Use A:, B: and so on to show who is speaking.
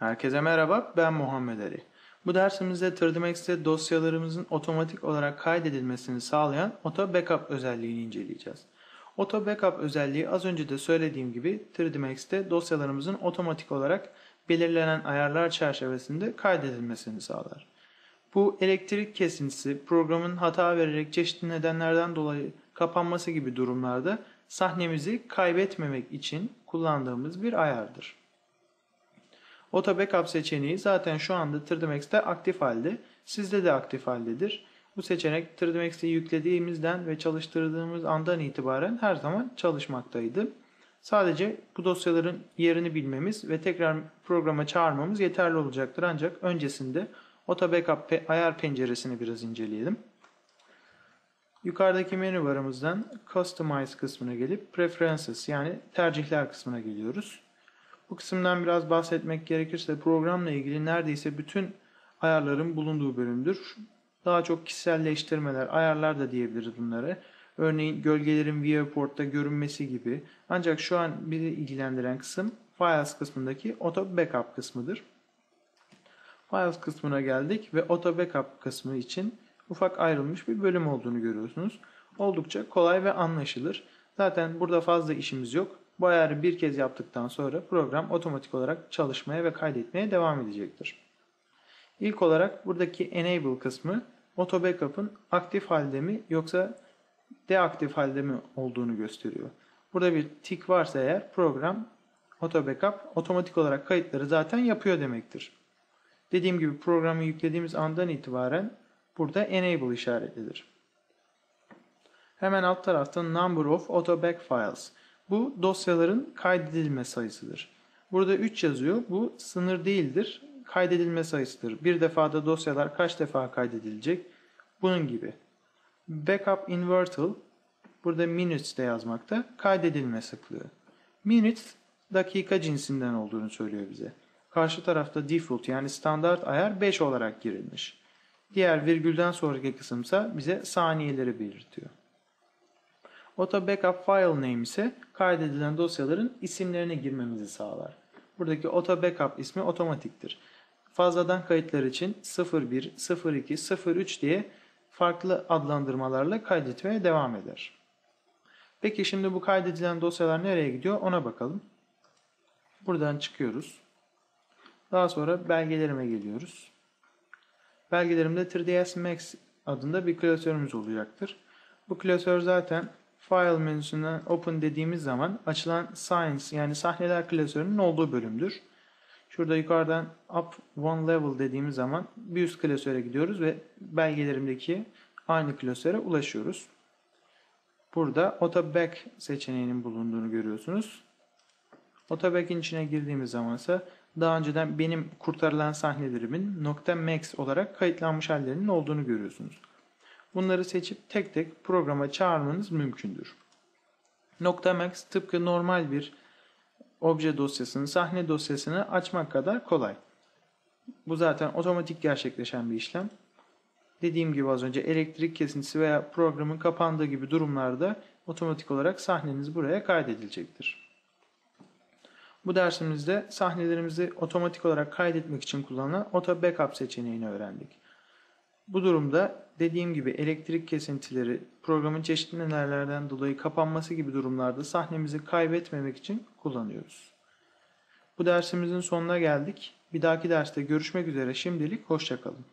A: Herkese merhaba, ben Muhammed Ali. Bu dersimizde 3D dosyalarımızın otomatik olarak kaydedilmesini sağlayan Auto Backup özelliğini inceleyeceğiz. Auto Backup özelliği az önce de söylediğim gibi 3D dosyalarımızın otomatik olarak belirlenen ayarlar çerçevesinde kaydedilmesini sağlar. Bu elektrik kesintisi, programın hata vererek çeşitli nedenlerden dolayı kapanması gibi durumlarda sahnemizi kaybetmemek için kullandığımız bir ayardır. Auto Backup seçeneği zaten şu anda 3D aktif halde. Sizde de aktif haldedir. Bu seçenek 3D yüklediğimizden ve çalıştırdığımız andan itibaren her zaman çalışmaktaydı. Sadece bu dosyaların yerini bilmemiz ve tekrar programa çağırmamız yeterli olacaktır. Ancak öncesinde Auto Backup ayar penceresini biraz inceleyelim. Yukarıdaki menü barımızdan Customize kısmına gelip Preferences yani tercihler kısmına geliyoruz. Bu kısımdan biraz bahsetmek gerekirse programla ilgili neredeyse bütün ayarların bulunduğu bölümdür. Daha çok kişiselleştirmeler, ayarlar da diyebiliriz bunları. Örneğin gölgelerin viewport'ta görünmesi gibi. Ancak şu an bizi ilgilendiren kısım Files kısmındaki Auto Backup kısmıdır. Files kısmına geldik ve Auto Backup kısmı için ufak ayrılmış bir bölüm olduğunu görüyorsunuz. Oldukça kolay ve anlaşılır. Zaten burada fazla işimiz yok. Bu ayarı bir kez yaptıktan sonra program otomatik olarak çalışmaya ve kaydetmeye devam edecektir. İlk olarak buradaki Enable kısmı Auto Backup'ın aktif halde mi yoksa deaktif halde mi olduğunu gösteriyor. Burada bir tik varsa eğer program Auto Backup otomatik olarak kayıtları zaten yapıyor demektir. Dediğim gibi programı yüklediğimiz andan itibaren burada Enable işaretlidir. Hemen alt tarafta Number of Auto Back Files bu dosyaların kaydedilme sayısıdır. Burada 3 yazıyor. Bu sınır değildir. Kaydedilme sayısıdır. Bir defada dosyalar kaç defa kaydedilecek? Bunun gibi. Backup invertal burada minutes de yazmakta. Kaydedilme sıklığı. Minutes dakika cinsinden olduğunu söylüyor bize. Karşı tarafta default yani standart ayar 5 olarak girilmiş. Diğer virgülden sonraki kısımsa bize saniyeleri belirtiyor. Auto Backup File Name ise kaydedilen dosyaların isimlerini girmemizi sağlar. Buradaki Auto Backup ismi otomatiktir. Fazladan kayıtlar için 01, 02, 03 diye farklı adlandırmalarla kaydetmeye devam eder. Peki şimdi bu kaydedilen dosyalar nereye gidiyor ona bakalım. Buradan çıkıyoruz. Daha sonra belgelerime geliyoruz. Belgelerimde 3ds Max adında bir klasörümüz olacaktır. Bu klasör zaten File menüsünden Open dediğimiz zaman açılan Science yani sahneler klasörünün olduğu bölümdür. Şurada yukarıdan Up One Level dediğimiz zaman bir üst klasöre gidiyoruz ve belgelerimdeki aynı klasöre ulaşıyoruz. Burada Auto Back seçeneğinin bulunduğunu görüyorsunuz. Auto Back'in içine girdiğimiz zaman ise daha önceden benim kurtarılan sahnelerimin .max olarak kayıtlanmış hallerinin olduğunu görüyorsunuz. Bunları seçip tek tek programa çağırmanız mümkündür. Max tıpkı normal bir obje dosyasını, sahne dosyasını açmak kadar kolay. Bu zaten otomatik gerçekleşen bir işlem. Dediğim gibi az önce elektrik kesintisi veya programın kapandığı gibi durumlarda otomatik olarak sahneniz buraya kaydedilecektir. Bu dersimizde sahnelerimizi otomatik olarak kaydetmek için kullanılan Auto Backup seçeneğini öğrendik. Bu durumda dediğim gibi elektrik kesintileri, programın çeşitli nedenlerden dolayı kapanması gibi durumlarda sahnemizi kaybetmemek için kullanıyoruz. Bu dersimizin sonuna geldik. Bir dahaki derste görüşmek üzere. Şimdilik hoşçakalın.